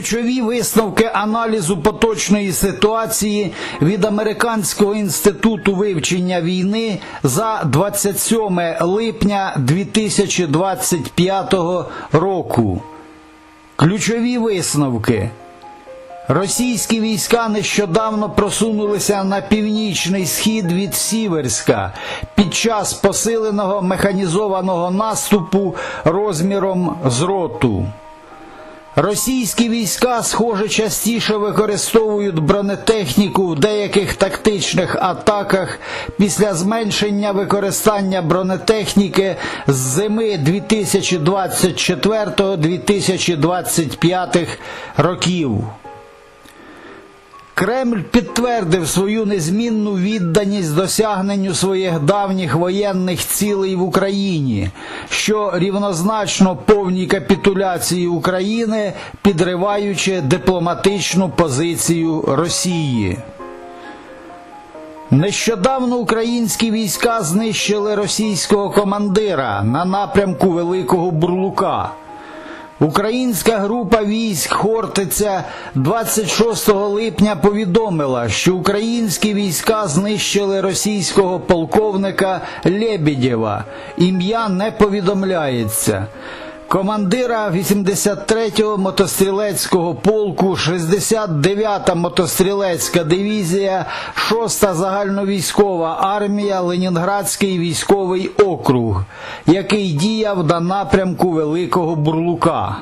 Ключові висновки аналізу поточної ситуації від Американського інституту вивчення війни за 27 липня 2025 року. Ключові висновки. Російські війська нещодавно просунулися на північний схід від Сіверська під час посиленого механізованого наступу розміром з роту. Російські війська, схоже, частіше використовують бронетехніку в деяких тактичних атаках після зменшення використання бронетехніки з зими 2024-2025 років. Кремль підтвердив свою незмінну відданість досягненню своїх давніх воєнних цілей в Україні, що рівнозначно повній капітуляції України, підриваючи дипломатичну позицію Росії. Нещодавно українські війська знищили російського командира на напрямку Великого Бурлука. Українська група військ Хортиця 26 липня повідомила, що українські війська знищили російського полковника Лебедєва. Ім'я не повідомляється. Командира 83-го мотострілецького полку, 69-та мотострілецька дивізія, 6-та загальновійськова армія, Ленінградський військовий округ, який діяв на напрямку Великого Бурлука.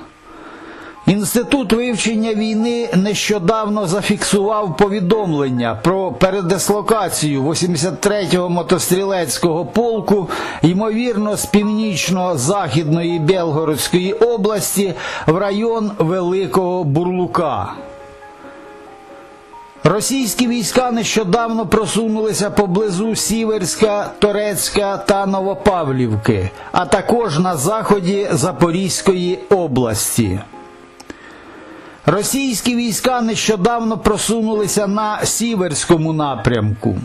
Інститут вивчення війни нещодавно зафіксував повідомлення про передислокацію 83-го мотострілецького полку, ймовірно, з північно-західної Белгородської області в район Великого Бурлука. Російські війська нещодавно просунулися поблизу Сіверська, Торецька та Новопавлівки, а також на заході Запорізької області. Російські війська нещодавно просунулися на Сіверському напрямку.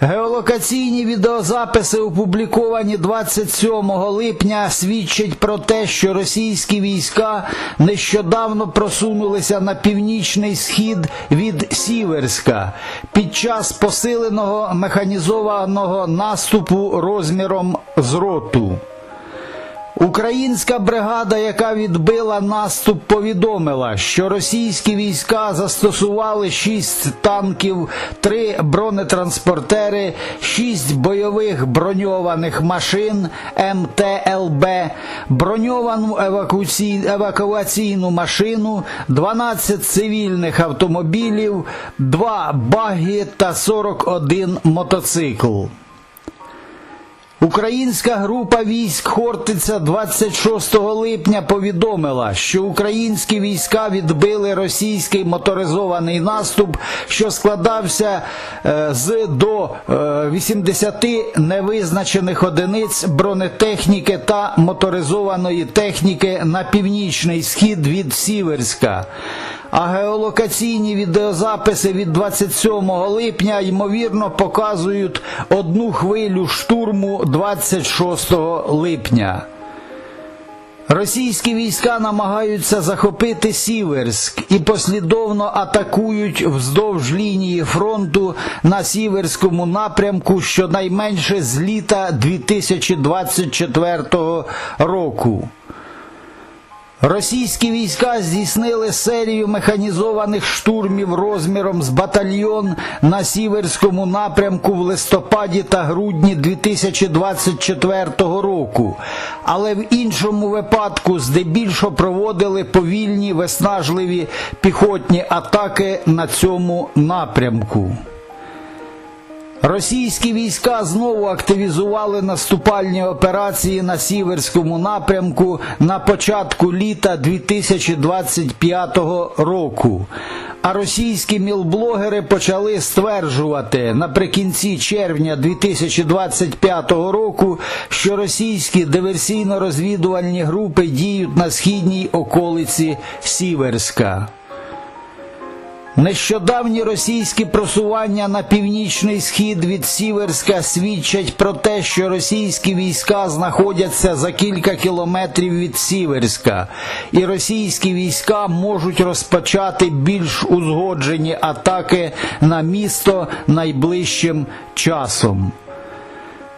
Геолокаційні відеозаписи, опубліковані 27 липня, свідчать про те, що російські війська нещодавно просунулися на північний схід від Сіверська під час посиленого механізованого наступу розміром з роту. Українська бригада, яка відбила наступ, повідомила, що російські війська застосували 6 танків, 3 бронетранспортери, 6 бойових броньованих машин МТЛБ, броньовану евакуаційну машину, 12 цивільних автомобілів, 2 баги та 41 мотоцикл. Українська група військ Хортиця 26 липня повідомила, що українські війська відбили російський моторизований наступ, що складався е, з до е, 80 невизначених одиниць бронетехніки та моторизованої техніки на північний схід від Сіверська. А геолокаційні відеозаписи від 27 липня ймовірно показують одну хвилю штурму 26 липня. Російські війська намагаються захопити Сіверськ і послідовно атакують вздовж лінії фронту на Сіверському напрямку щонайменше з літа 2024 року. Російські війська здійснили серію механізованих штурмів розміром з батальйон на Сіверському напрямку в листопаді та грудні 2024 року, але в іншому випадку здебільшого проводили повільні виснажливі піхотні атаки на цьому напрямку. Російські війська знову активізували наступальні операції на Сіверському напрямку на початку літа 2025 року. А російські мілблогери почали стверджувати наприкінці червня 2025 року, що російські диверсійно-розвідувальні групи діють на східній околиці Сіверська. Нещодавні російські просування на північний схід від Сіверська свідчать про те, що російські війська знаходяться за кілька кілометрів від Сіверська, і російські війська можуть розпочати більш узгоджені атаки на місто найближчим часом.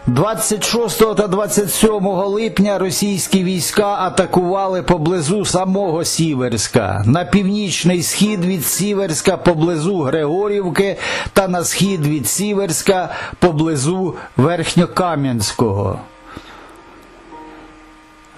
26 та 27 липня російські війська атакували поблизу самого Сіверська, на північний схід від Сіверська поблизу Григорівки та на схід від Сіверська поблизу Верхньокам'янського.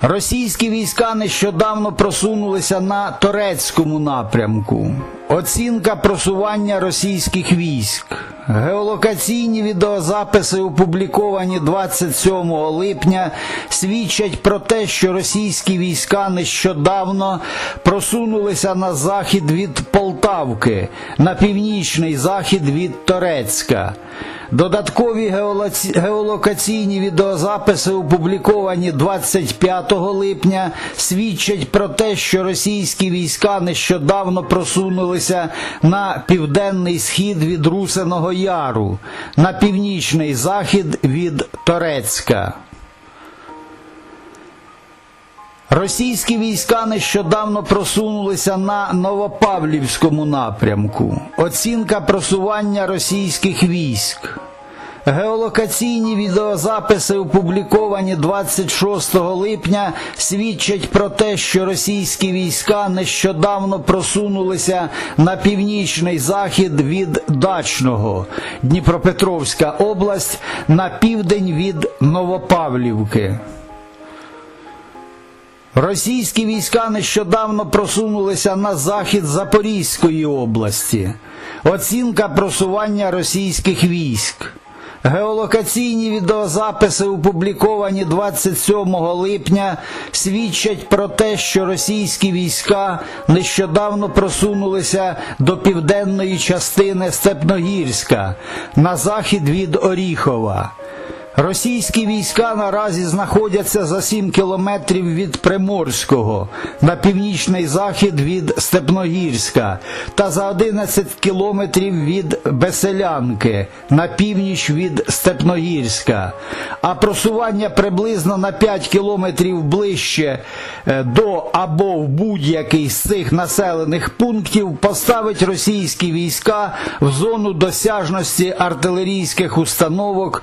Російські війська нещодавно просунулися на Торецькому напрямку. Оцінка просування російських військ. Геолокаційні відеозаписи, опубліковані 27 липня, свідчать про те, що російські війська нещодавно просунулися на захід від Полтавки, на північний захід від Торецька. Додаткові геолокаційні відеозаписи, опубліковані 25 липня, свідчать про те, що російські війська нещодавно просунулися на південний схід від Русиного Яру, на північний захід від Торецька. Російські війська нещодавно просунулися на Новопавлівському напрямку. Оцінка просування російських військ. Геолокаційні відеозаписи, опубліковані 26 липня, свідчать про те, що російські війська нещодавно просунулися на північний захід від Дачного, Дніпропетровська область, на південь від Новопавлівки. Російські війська нещодавно просунулися на захід Запорізької області. Оцінка просування російських військ. Геолокаційні відеозаписи, опубліковані 27 липня, свідчать про те, що російські війська нещодавно просунулися до південної частини Степногірська на захід від Оріхова. Російські війська наразі знаходяться за 7 кілометрів від Приморського на північний захід від Степногірська та за 11 кілометрів від Беселянки на північ від Степногірська, а просування приблизно на 5 кілометрів ближче е, до або в будь-який з цих населених пунктів поставить російські війська в зону досяжності артилерійських установок